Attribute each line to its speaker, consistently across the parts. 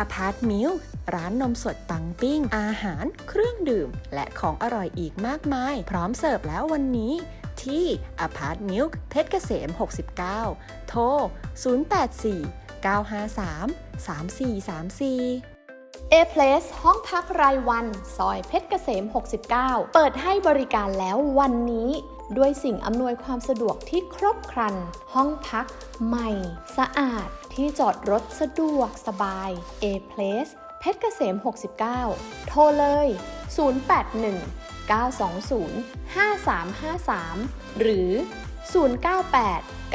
Speaker 1: อพาร์ตมิลร้านนมสดปังปิ้ง อาหาร เครื่องดื่ม และของอร่อยอีกมากมาย พร้อมเสิร์ฟแล้ววันนี้ ที่อพาร์ตมิลเพชรเกษม 69 โทร 084 953 3434
Speaker 2: เอเพลสห้องพักรายวัน ซอยเพชรเกษม 69 เปิดให้บริการแล้ววันนี้ ด้วยสิ่งอำนวยความสะดวกที่ครบครัน ห้องพักใหม่ สะอาด ที่จอดรถสะดวกสบาย A Place เพชรเกษม 69 โทรเลย 081 920 5353 หรือ 098 965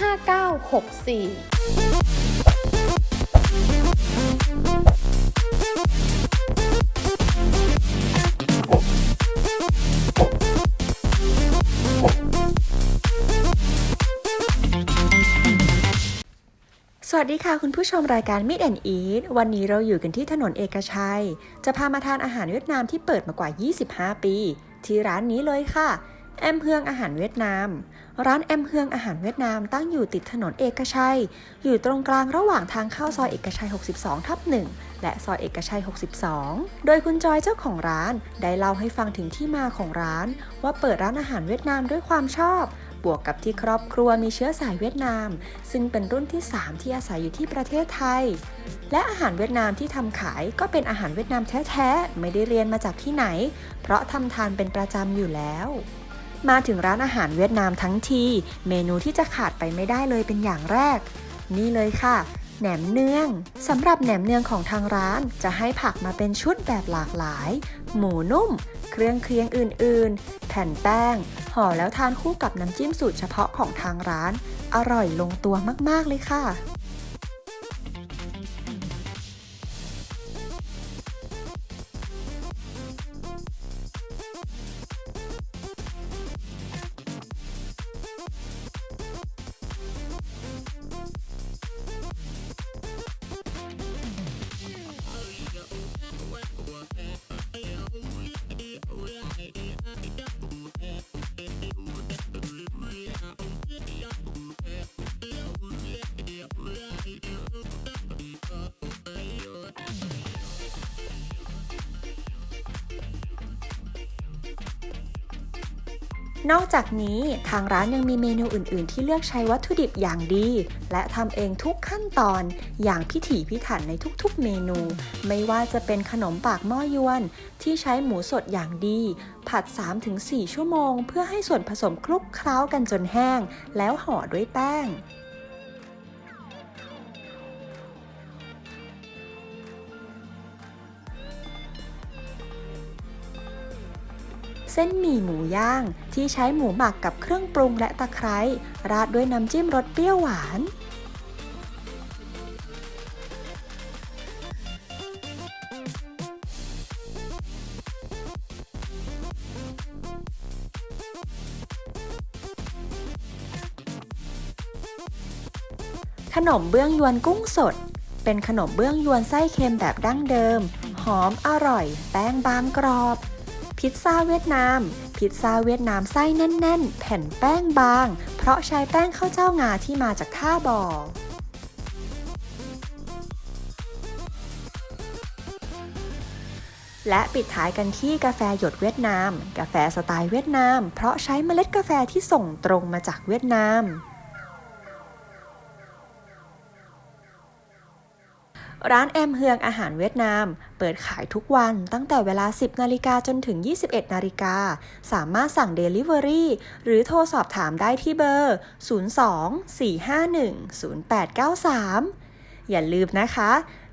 Speaker 2: 5964
Speaker 1: สวัสดีค่ะคุณผู้ชมรายการ Meet and Eat วันนี้เราอยู่กันที่ถนนเอกชัย จะพามาทานอาหารเวียดนามที่เปิดมากว่า 25 ปี ที่ร้านนี้เลยค่ะ แอมเฮืองอาหารเวียดนาม ร้านแอมเฮืองอาหารเวียดนามตั้งอยู่ติดถนนเอกชัย อยู่ตรงกลางระหว่างทางเข้าซอยเอกชัย 62 ทับ1และซอยเอกชัย 62 โดยคุณจอยเจ้าของร้านได้เล่าให้ฟังถึงที่มาของร้าน ว่าเปิดร้านอาหารเวียดนามด้วยความชอบ บวกกับที่ครอบครัวมีเชื้อสายเวียดนาม ซึ่งเป็นรุ่นที่ 3 ที่อาศัยอยู่ที่ประเทศไทย และอาหารเวียดนามที่ทำขายก็เป็นอาหารเวียดนามแท้ๆ ไม่ได้เรียนมาจากที่ไหน เพราะทำทานเป็นประจำอยู่แล้ว มาถึงร้านอาหารเวียดนามทั้งที เมนูที่จะขาดไปไม่ได้เลยเป็นอย่างแรก นี่เลยค่ะ แหนมเนืองสำหรับแหนมเนืองของทางร้านจะให้ผักมาเป็นชุดแบบหลากหลาย หมูนุ่ม เครื่องเคียงอื่น ๆ แผ่นแป้ง ห่อแล้วทานคู่กับน้ำจิ้มสูตรเฉพาะของทางร้าน อร่อยลงตัวมาก ๆ เลยค่ะ นอกจากนี้ทางร้านยังมีเมนูอื่น ๆ ที่เลือกใช้วัตถุดิบอย่างดี และทำเองทุกขั้นตอนอย่างพิถีพิถันในทุกๆ เมนู ไม่ว่าจะเป็นขนมปากหม้อยวน ที่ใช้หมูสดอย่างดี ผัด 3-4 ชั่วโมง เพื่อให้ส่วนผสมคลุกเคล้ากันจนแห้ง แล้วห่อด้วยแป้ง เส้นหมี่หมูย่าง ที่ใช้หมูหมักกับเครื่องปรุงและตะไคร้ราดด้วยน้ำจิ้มรสเปรี้ยวหวานขนมเบื้องยวนกุ้งสด เป็นขนมเบื้องยวนไส้เค็มแบบดั้งเดิม หอมอร่อย แป้งบางกรอบ พิซซ่าเวียดนาม พิซซ่าเวียดนามไส้แน่น ๆ แผ่นแป้งบาง เพราะใช้แป้งข้าวเจ้างาที่มาจากท่าบ่อและปิดท้ายกันที่กาแฟหยดเวียดนาม กาแฟสไตล์เวียดนาม เพราะใช้เมล็ดกาแฟที่ส่งตรงมาจากเวียดนาม ร้านแอมเฮืองอาหารเวียดนาม เปิดขายทุกวันตั้งแต่เวลา 10 นาฬิกาจนถึง 21 นาฬิกา สามารถสั่ง Delivery หรือโทรสอบถามได้ที่เบอร์ 02-451-0893 อย่าลืมนะคะ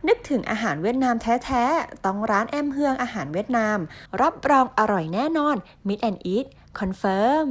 Speaker 1: นึกถึงอาหารเวียดนามแท้ๆ ต้องร้านแอมเฮืองอาหารเวียดนาม รับรองอร่อยแน่นอน Meet and Eat Confirm